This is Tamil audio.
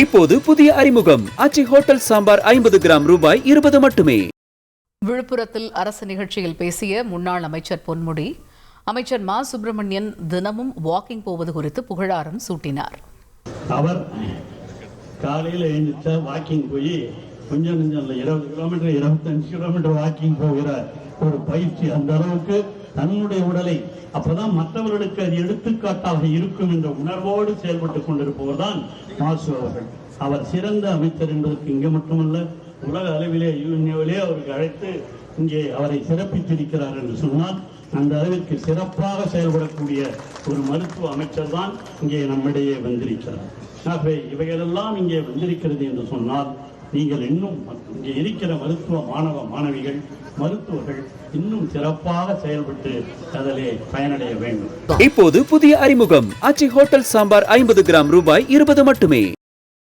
இப்போது புதிய அறிமுகம். அச்சி ஹோட்டல் சாம்பார் ஐம்பது கிராம் ரூபாய் இருபது மட்டுமே. விழுப்புரத்தில் அரசு நிகழ்ச்சியில் பேசிய முன்னாள் அமைச்சர் பொன்முடி அமைச்சர் மா சுப்பிரமணியன் தினமும் வாக்கிங் போவது குறித்து புகழாரம் சூட்டினார். அவர் காலையில் வாக்கிங் போய் கொஞ்சம் கொஞ்சம் இல்லை. இருபது கிலோமீட்டர் இருபத்தஞ்சு கிலோமீட்டர் வாக்கிங் போகிற ஒரு பயிற்சி அந்த அளவுக்கு தன்னுடைய உடலை அப்பதான் மற்றவர்களுக்கு அது எடுத்துக்காட்டாக இருக்கும் என்ற உணர்வோடு செயல்பட்டுக் கொண்டிருப்பவர் தான் மாசு அவர்கள். அவர் சிறந்த அமைச்சர் என்பதற்கு இங்கே மட்டுமல்ல உலக அளவிலே யூனியோவிலே அவருக்கு அழைத்து இங்கே அவரை சிறப்பித்திருக்கிறார் என்று சொன்னால் அந்த அளவிற்கு சிறப்பாக செயல்படக்கூடிய ஒரு மருத்துவ அமைச்சர் தான் இங்கே நம்மிடையே வந்திருக்கிறார். ஆகவே இவைகளெல்லாம் இங்கே வந்திருக்கிறது என்று சொன்னால் நீங்கள் இன்னும் இங்கே இருக்கிற மருத்துவ மாணவ மாணவிகள் மருத்துவர்கள் இன்னும் சிறப்பாக செயல்பட்டு அதிலே பயனடைய வேண்டும். இப்போது புதிய அறிமுகம். அச்சி ஹோட்டல் சாம்பார் ஐம்பது கிராம் ரூபாய் இருபது மட்டுமே.